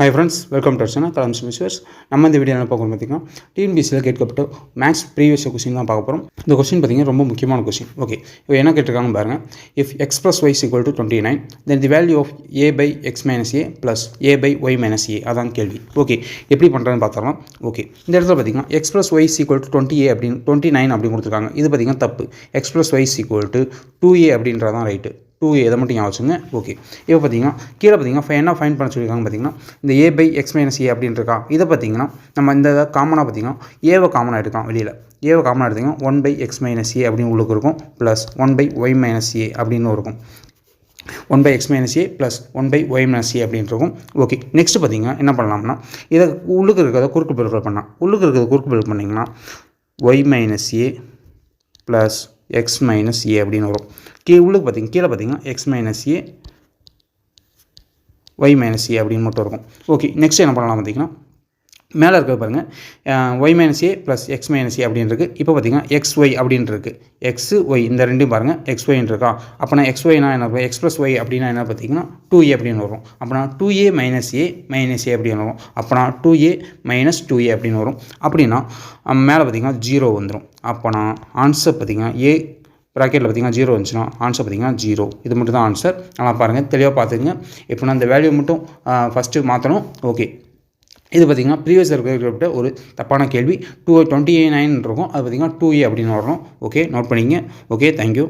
Hi friends welcome to channel Kalam மிஸ்வர்ஸ் நம்ம இந்த video என்ன பார்க்கணும் பார்த்தீங்கன்னா டிஎன்பிசியில் கேட்கப்பட்ட மேக்ஸ் ப்ரீவியஸ் கொஸ்டின் தான் பார்க்க போகிறோம் இந்த கொஸ்டின் பார்த்தீங்கன்னா ரொம்ப முக்கியமான கொஸ்டின் ஓகே இப்போ என்ன கேட்டிருக்காங்க பாருங்கள் if X plus Y equal to twenty nine then the value of A by X minus A plus A by Y minus A அதான் கேள்வி. ஓகே எப்படி பண்ணுறதுன்னு பார்த்தரலாம் ஓகே இந்த இடத்துல பார்த்தீங்கன்னா X plus Y equal to twenty A அப்படின்னு twenty nine அப்படின்னு கொடுத்துருக்காங்க. இது பார்த்தீங்கன்னா தப்பு. X plus Y equal to two A அப்படின்றதான் ரைட்டு டூ ஏ இதை மட்டும் ஞாபகம் வச்சுங்க ஓகே இப்போ பார்த்தீங்கன்னா கீழே பார்த்தீங்கன்னா ஃபை என்ன ஃபைன் பண்ண சொல்லியிருக்காங்க பார்த்தீங்கன்னா இந்த A by X minus A அப்படின்றக்கா இதை பார்த்தீங்கன்னா நம்ம இந்த காமனாக பார்த்தீங்கன்னா ஏவை காமனாக எடுக்கலாம் வெளியில். ஏவை காமனாக எடுத்தீங்கன்னா one by X minus A அப்படின்னு உள்ளுக்கு இருக்கும் plus one by Y minus A அப்படின்னு இருக்கும். One by X minus A plus one by Y minus A அப்படின்னு இருக்கும். ஓகே நெக்ஸ்ட் பார்த்தீங்கன்னா என்ன பண்ணலாம்னா இதை உள்ளுக்கு இருக்கிறத குறுக்கு பெருக்கல் பண்ணலாம். உள்ளுக்கு இருக்கிறத குறுக்கு பெருக்கல் பண்ணிங்கன்னா Y minus A plus X minus A அப்படின்னு வரும். கீழே உள்ளுக்கு பார்த்திங்க கீழே பார்த்தீங்கன்னா X minus A Y minus A அப்படின்னு மட்டும் இருக்கும். ஓகே நெக்ஸ்ட் என்ன பண்ணலாம் பார்த்தீங்கன்னா மேலே இருக்கிறது பாருங்கள் Y minus A plus X minus A அப்படின்றது இப்போ பார்த்தீங்கன்னா எக்ஸ் ஒய் அப்படின்றது எக்ஸ் ஒய் இந்த ரெண்டும் பாருங்கள் எக்ஸ் ஒய்ன்னு இருக்கா? அப்போனா எக்ஸ் ஒய்னா என்ன எக்ஸ் ப்ளஸ் ஒய் அப்படின்னா என்ன பார்த்தீங்கன்னா டூ ஏ அப்படின்னு வரும். அப்போனா two A minus A minus A அப்படின்னு வரும். அப்போனா two A minus two A அப்படின்னு வரும். அப்படின்னா மேலே பார்த்தீங்கன்னா ஜீரோ வந்துடும் அப்போனா ஆன்சர் பார்த்தீங்கன்னா ஏ ப்ராக்கெட்டில் பார்த்தீங்கன்னா ஜீரோ வந்துச்சுன்னா ஆன்சர் பார்த்திங்கன்னா ஜீரோ இது மட்டும் தான் ஆன்சர் நல்லா பாருங்கள் தெளிவாக பார்த்துங்க இப்போ நான் அந்த வேல்யூ மட்டும் ஃபஸ்ட்டு மாற்றணும் ஓகே இது பார்த்திங்கன்னா ப்ரீவியஸ் இருக்கிற ஒரு தப்பான கேள்வி. டூ டுவெண்ட்டி நைன் இருக்கும். அது பார்த்திங்கன்னா டூ ஏ அப்படின்னு வரும் ஓகே நோட் பண்ணிங்க ஓகே தேங்க்யூ